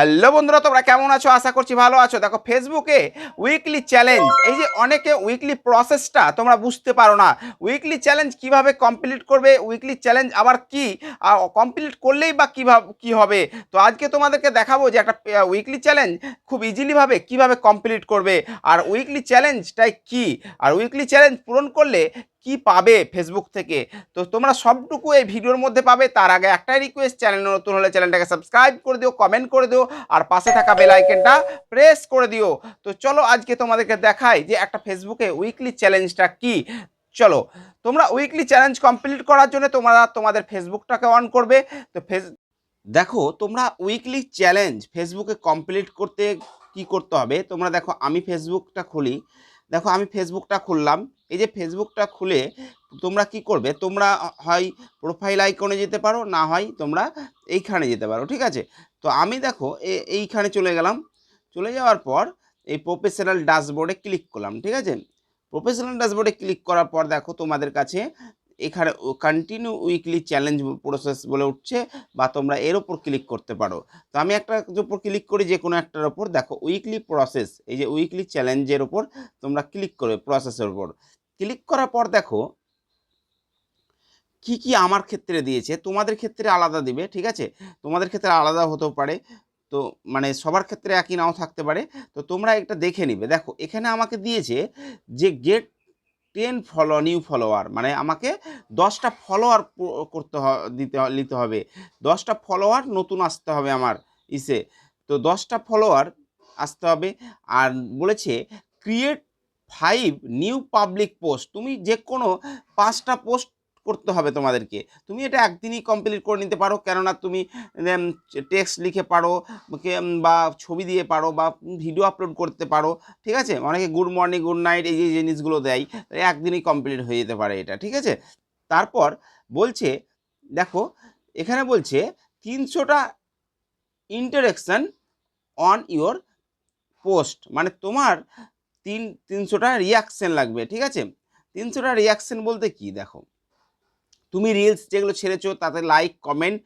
Hello বন্ধুরা, তোমরা কেমন আছো? আশা করছি ভালো আছো। দেখো ফেসবুকে উইকলি চ্যালেঞ্জ এই যে অনেকে উইকলি প্রসেসটা তোমরা বুঝতে পারো না। উইকলি চ্যালেঞ্জ কীভাবে কমপ্লিট করবে? উইকলি চ্যালেঞ্জ আবার কি? কমপ্লিট করলেই বা কীভাবে, কী হবে? তো আজকে তোমাদেরকে দেখাবো যে একটা উইকলি চ্যালেঞ্জ খুব ইজিলিভাবে কীভাবে কমপ্লিট করবে। আর উইকলি চ্যালেঞ্জটাই কি? আর উইকলি চ্যালেঞ্জ পূরণ করলে কি পাবে ফেসবুক থেকে? তো তোমরা সবটুকু এই ভিডিওর মধ্যে পাবে। তার আগে একটাই রিকোয়েস্ট চ্যানেল নতুন হলে চ্যানেলটাকে সাবস্ক্রাইব করে দিও কমেন্ট করে দিও, আর পাশে থাকা বেল আইকনটা প্রেস করে দিও। তো চলো আজকে তোমাদেরকে দেখাই যে একটা ফেসবুকে উইকলি চ্যালেঞ্জটা কি। চলো, তোমরা উইকলি চ্যালেঞ্জ কমপ্লিট করার জন্য তোমরা তোমাদের ফেসবুকটাকে অন করবে। তো ফেস দেখো, তোমরা উইকলি চ্যালেঞ্জ ফেসবুকে কমপ্লিট করতে কি করতে হবে? তোমরা দেখো, আমি ফেসবুকটা খুলি। দেখো, আমি ফেসবুকটা খুললাম। এই যে ফেসবুকটা খুলে তোমরা কি করবে? তোমরা হয় প্রোফাইল আইকনে যেতে পারো, না হয় তোমরা এইখানে যেতে পারো, ঠিক আছে? তো আমি দেখো এইখানে চলে গেলাম। চলে যাওয়ার পর এই প্রফেশনাল ড্যাশবোর্ডে ক্লিক করলাম, ঠিক আছে? প্রফেশনাল ড্যাশবোর্ডে ক্লিক করার পর দেখো তোমাদের কাছে এখানে কন্টিনিউ উইকলি চ্যালেঞ্জ প্রসেস বলে উঠছে বা তোমরা এর ওপর ক্লিক করতে পারো। তো আমি একটা উপর ক্লিক করি, যে কোনো একটার ওপর দেখো উইকলি প্রসেস এই যে উইকলি চ্যালেঞ্জের ওপর তোমরা ক্লিক করবে প্রসেসের ওপর ক্লিক করার পর দেখো, কি কি আমার ক্ষেত্রে দিয়েছে, তোমাদের ক্ষেত্রে আলাদা দিবে, ঠিক আছে? তোমাদের ক্ষেত্রে আলাদা হতেও পারে, তো মানে সবার ক্ষেত্রে একই নাও থাকতে পারে, তো তোমরা একটা দেখে নিবে। দেখো, এখানে আমাকে দিয়েছে যে get ten follow new follower মানে আমাকে দশটা ফলোয়ার করতে দিতে নিতে হবে। দশটা ফলোয়ার নতুন আসতে হবে আমার ইসে। তো দশটা ফলোয়ার আসতে হবে, আর বলেছে create five new public post তুমি যে কোনো পাঁচটা পোস্ট করতে হবে তোমাদেরকে। তুমি এটা একদিনই কমপ্লিট করে নিতে পারো, কেননা তুমি টেক্সট লিখে পারো বা ছবি দিয়ে পারো, বা ভিডিও আপলোড করতে পারো, ঠিক আছে? অনেকে গুড মর্নিং গুড নাইট এই যে জিনিসগুলো দেয়, তো একদিনই কমপ্লিট হয়ে যেতে পারে এটা, ঠিক আছে? তারপর বলছে, দেখো, এখানে বলছে তিনশোটা ইন্টারেকশন অন ইওর পোস্ট মানে তোমার তিন, তিনশোটা রিয়াকশন লাগবে, ঠিক আছে? তিনশোটা রিয়াকশন বলতে কি? দেখো, তুমি রিলস যেগুলো ছেড়েছো, তাতে লাইক কমেন্ট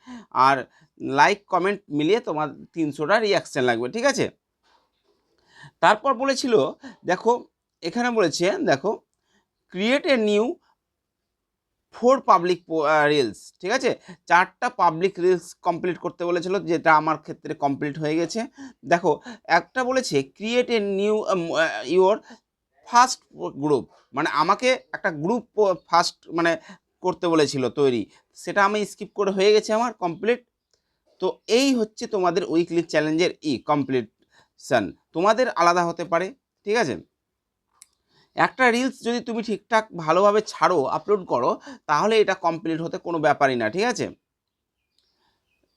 আর লাইক কমেন্ট মিলিয়ে তোমার তিনশোটা রিয়াকশান লাগবে, ঠিক আছে? তারপর বলেছিল, দেখো, এখানে বলেছে, দেখো create a new four public reels ঠিক আছে? চারটা পাবলিক রিলস কমপ্লিট করতে বলেছিল, যেটা আমার ক্ষেত্রে কমপ্লিট হয়ে গেছে। দেখো, একটা বলেছে create a new your first group মানে আমাকে একটা গ্রুপ ফার্স্ট মানে করতে বলেছিল তৈরি। সেটা আমি স্কিপ করে হয়ে গেছে আমার কমপ্লিট তো এই হচ্ছে তোমাদের উইকলি চ্যালেঞ্জের ই কমপ্লিটশান তোমাদের আলাদা হতে পারে, ঠিক আছে? একটা রিলস যদি তুমি ঠিকঠাক ভালোভাবে ছাড়ো আপলোড করো, তাহলে এটা কমপ্লিট হতে কোনো ব্যাপারই না, ঠিক আছে?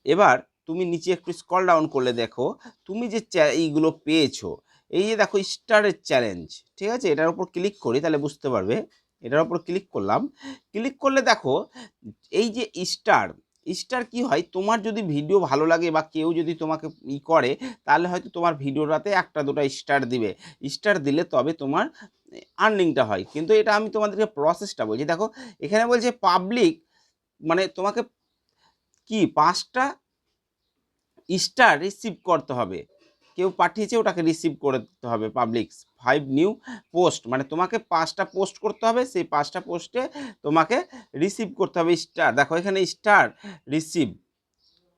এবার তুমি নিচে একটু স্কল ডাউন করলে দেখো, তুমি যে এইগুলো পেয়েছ, এই যে দেখো স্টারের চ্যালেঞ্জ ঠিক আছে? এটার উপর ক্লিক করি, তাহলে বুঝতে পারবে। এটার উপর ক্লিক করলাম। ক্লিক করলে দেখো, এই যে স্টার স্টার কি হয়? তোমার যদি ভিডিও ভালো লাগে বা কেউ যদি তোমাকে ই করে, তাহলে হয়তো তোমার ভিডিওটাতে একটা, দুটো স্টার দিবে। স্টার দিলে তবে তোমার আর্নিংটা হয়। কিন্তু এটা আমি তোমাদেরকে প্রসেসটা বলছি। দেখো, এখানে বলছে পাবলিক মানে তোমাকে কি, পাঁচটা স্টার রিসিভ করতে হবে। কেউ পাঠিয়েছে, ওটাকে রিসিভ করতে হবে পাবলিক ফাইভ নিউ পোস্ট মানে তোমাকে পাঁচটা পোস্ট করতে হবে, সেই পাঁচটা পোস্টে তোমাকে রিসিভ করতে হবে স্টার দেখো এখানে স্টার রিসিভ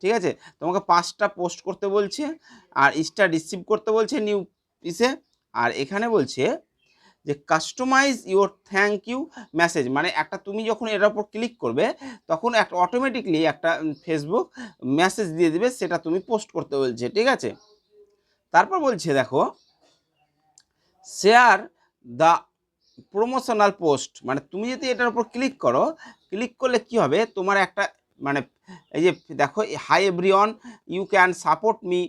ঠিক আছে? তোমাকে পাঁচটা পোস্ট করতে বলছে, আর স্টার রিসিভ করতে বলছে নিউ পিসে আর এখানে বলছে যে customise your thank you message মানে একটা তুমি যখন এর ওপর ক্লিক করবে, তখন একটা অটোমেটিকলি একটা ফেসবুক মেসেজ দিয়ে দিবে, সেটা তুমি পোস্ট করতে বলছে, ঠিক আছে? তারপর বলছে দেখো শেয়ার দ্য প্রমোশনাল পোস্ট মানে তুমি যদি এটার উপর ক্লিক করো ক্লিক করলে কি হবে? তোমার একটা মানে এই যে দেখো hi everyone you can support me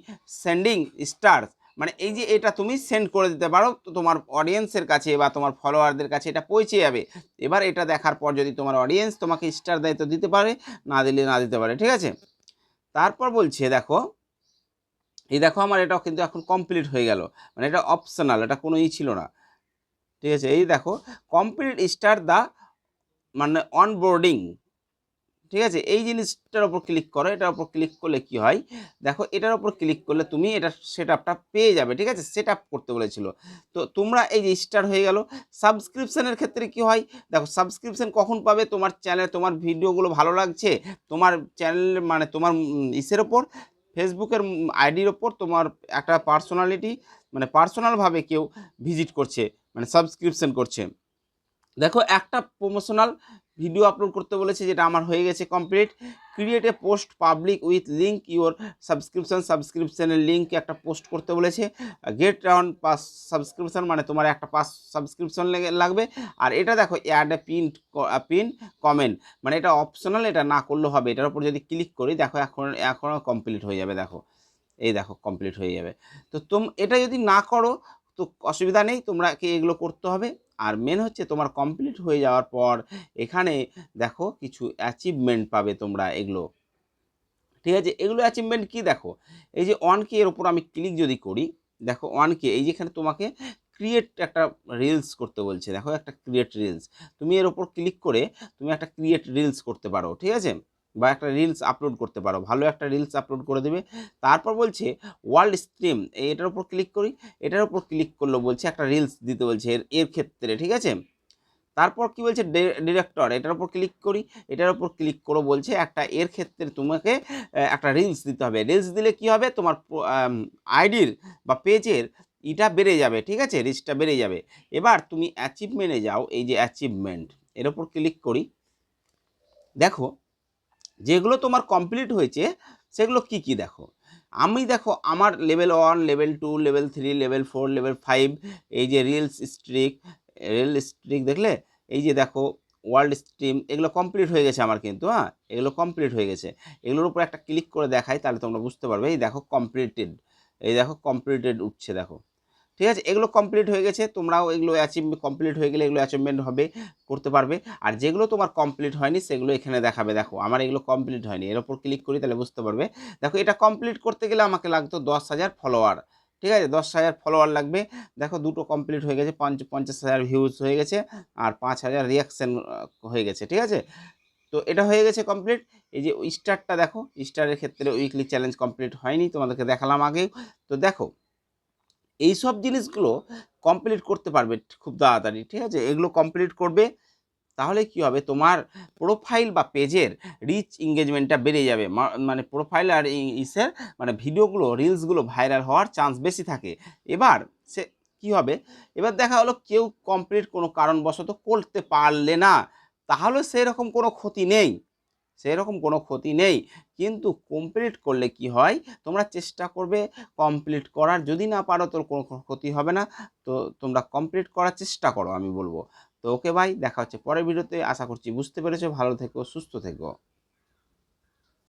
sending star মানে এই যে এটা তুমি সেন্ড করে দিতে পারো, তো তোমার অডিয়েন্সের কাছে বা তোমার ফলোয়ারদের কাছে এটা পৌঁছে যাবে। এবার এটা দেখার পর যদি তোমার অডিয়েন্স তোমাকে স্টার দেয় তো দিতে পারে, না দিলে না দিতে পারে, ঠিক আছে? তারপর বলছে, দেখো এই দেখো আমার এটা কিন্তু এখন কমপ্লিট হয়ে গেল। মানে এটা অপশনাল এটা কোনো ই ছিল না। ঠিক আছে, এই দেখো কমপ্লিট স্টার দ্য মানে অনবোর্ডিং ঠিক আছে, এই জিনিসটার ওপর ক্লিক করো, এটার ওপর ক্লিক করলে কি হয়? দেখো, এটার ওপর ক্লিক করলে তুমি এটা সেট আপটা পেয়ে যাবে। ঠিক আছে সেট আপ করতে বলেছিল। তো তোমরা এই যে স্টার হয়ে গেল সাবস্ক্রিপশানের ক্ষেত্রে কি হয়? দেখো সাবস্ক্রিপশন কখন পাবে? তোমার চ্যানেল তোমার ভিডিওগুলো ভালো লাগছে? তোমার চ্যানেল মানে তোমার ইসের ওপর ফেসবুকের আইডির ওপর তোমার একটা পার্সোনালিটি মানে পার্সোনালভাবে কেউ ভিজিট করছে মানে সাবস্ক্রিপশন করছে। দেখো একটা প্রমোশনাল ভিডিও আপলোড করতে বলেছে যেটা আমার হয়ে গেছে complete create a post public with link your subscription সাবস্ক্রিপশানের link একটা পোস্ট করতে বলেছে। গেট রাউন্ড পাস সাবস্ক্রিপশন মানে তোমার একটা পাস সাবস্ক্রিপশন লাগবে। আর এটা দেখো add a pin pin comment মানে এটা অপশনাল এটা না করলেও হবে। এটার উপর যদি ক্লিক করি, দেখো এখন, এখনও কমপ্লিট হয়ে যাবে, দেখো। এই দেখো কমপ্লিট হয়ে যাবে। তো তোম, এটা যদি না করো, তো অসুবিধা নেই। তোমরা কি এগুলো করতে হবে? আর মেন হচ্ছে তোমার কমপ্লিট হয়ে যাওয়ার পর এখানে দেখো কিছু অ্যাচিভমেন্ট পাবে তোমরা এগুলো। ঠিক আছে? এগুলো অ্যাচিভমেন্ট কি দেখো? এই যে ওয়ান কে এর উপর আমি ক্লিক যদি করি, দেখো ওয়ান কে এই যেখানে তোমাকে ক্রিয়েট একটা রিলস করতে বলছে। দেখো একটা ক্রিয়েট রিলস তুমি এর উপর ক্লিক করে তুমি একটা ক্রিয়েট রিলস করতে পারো, ঠিক আছে? বা একটা রিলস আপলোড করতে পারো। ভালো একটা রিলস আপলোড করে দেবে। তারপর বলছে ওয়ার্ল্ড স্ট্রিম এটার উপর ক্লিক করি। এটার উপর ক্লিক করল বলছে, একটা রিলস দিতে বলছে এর এর ক্ষেত্রে, ঠিক আছে? তারপর কি বলছে ডিরেক্টর এটার উপর ক্লিক করি। এটার উপর ক্লিক করো বলছে, একটা এর ক্ষেত্রে তোমাকে একটা রিলস দিতে হবে। রিলস দিলে কি হবে? তোমার আইডির বা পেজের ইটা বেড়ে যাবে, ঠিক আছে? রিচটা বেড়ে যাবে। এবার তুমি অ্যাচিভমেন্টে যাও, এই যে অ্যাচিভমেন্ট এর উপর ক্লিক করি। দেখো যেগুলো তোমার কমপ্লিট হয়েছে, সেগুলো কি কি দেখো? আমি দেখো আমার level one level two level three level four level five এই যে রিলস স্ট্রিক রিল স্ট্রিক দেখলে, এই যে দেখো ওয়ার্ল্ড স্ট্রিম এগুলো কমপ্লিট হয়ে গেছে আমার কিন্তু হ্যাঁ? এগুলো কমপ্লিট হয়ে গেছে। এগুলোর উপর একটা ক্লিক করে দেখাই, তাহলে তোমরা বুঝতে পারবে। এই দেখো কমপ্লিটেড এই দেখো কমপ্লিটেড উঠছে, দেখো। ঠিক আছে? এগুলো কমপ্লিট হয়ে গেছে, তোমরাও এগুলো অ্যাচিভ কমপ্লিট হয়ে গেলে এগুলো অ্যাচিভমেন্ট হবে, করতে পারবে। আর যেগুলো তোমার কমপ্লিট হয়নি, সেগুলো এখানে দেখাবে। দেখো, আমার এগুলো কমপ্লিট হয়নি। এর ওপর ক্লিক করি তাহলে বুঝতে পারবে। দেখো, এটা কমপ্লিট করতে গেলে আমাকে লাগতো দশ হাজার ফলোয়ার ঠিক আছে? দশ হাজার ফলোয়ার লাগবে। দেখো, দুটো কমপ্লিট হয়ে গেছে, পঞ্চ পঞ্চাশ হাজার ভিউজ হয়ে গেছে আর পাঁচ হাজার রিয়াকশান হয়ে গেছে। ঠিক আছে? তো এটা হয়ে গেছে কমপ্লিট এই যে স্টারটা দেখো স্টারের ক্ষেত্রে উইকলি চ্যালেঞ্জ কমপ্লিট হয়নি, তোমাদেরকে দেখালাম আগেই তো দেখো এই সব জিনিসগুলো কমপ্লিট করতে পারবে খুব তাড়াতাড়ি, ঠিক আছে? এগুলো কমপ্লিট করবে, তাহলে কি হবে? তোমার প্রোফাইল বা পেজের রিচ এঙ্গেজমেন্টটা বেড়ে যাবে। মানে প্রোফাইল আর ইসের মানে ভিডিওগুলো রিলসগুলো ভাইরাল হওয়ার চান্স বেশি থাকে। এবার সে কি হবে? এবার দেখা হলো কেউ কমপ্লিট কোনো কারণবশত করতে পারলে না, তাহলে সেরকম কোনো ক্ষতি নেই। সেরকম কোনো ক্ষতি নেই। কিন্তু কমপ্লিট করলে কি হয়? তোমরা চেষ্টা করবে কমপ্লিট করার। যদি না পারো তোর কোনো ক্ষতি হবে না। তো তোমরা কমপ্লিট করার চেষ্টা করো, আমি বলব। তো ওকে ভাই দেখা হচ্ছে পরের ভিডিওতে। আশা করছি বুঝতে পেরেছ। ভালো থেকো, সুস্থ থেকো।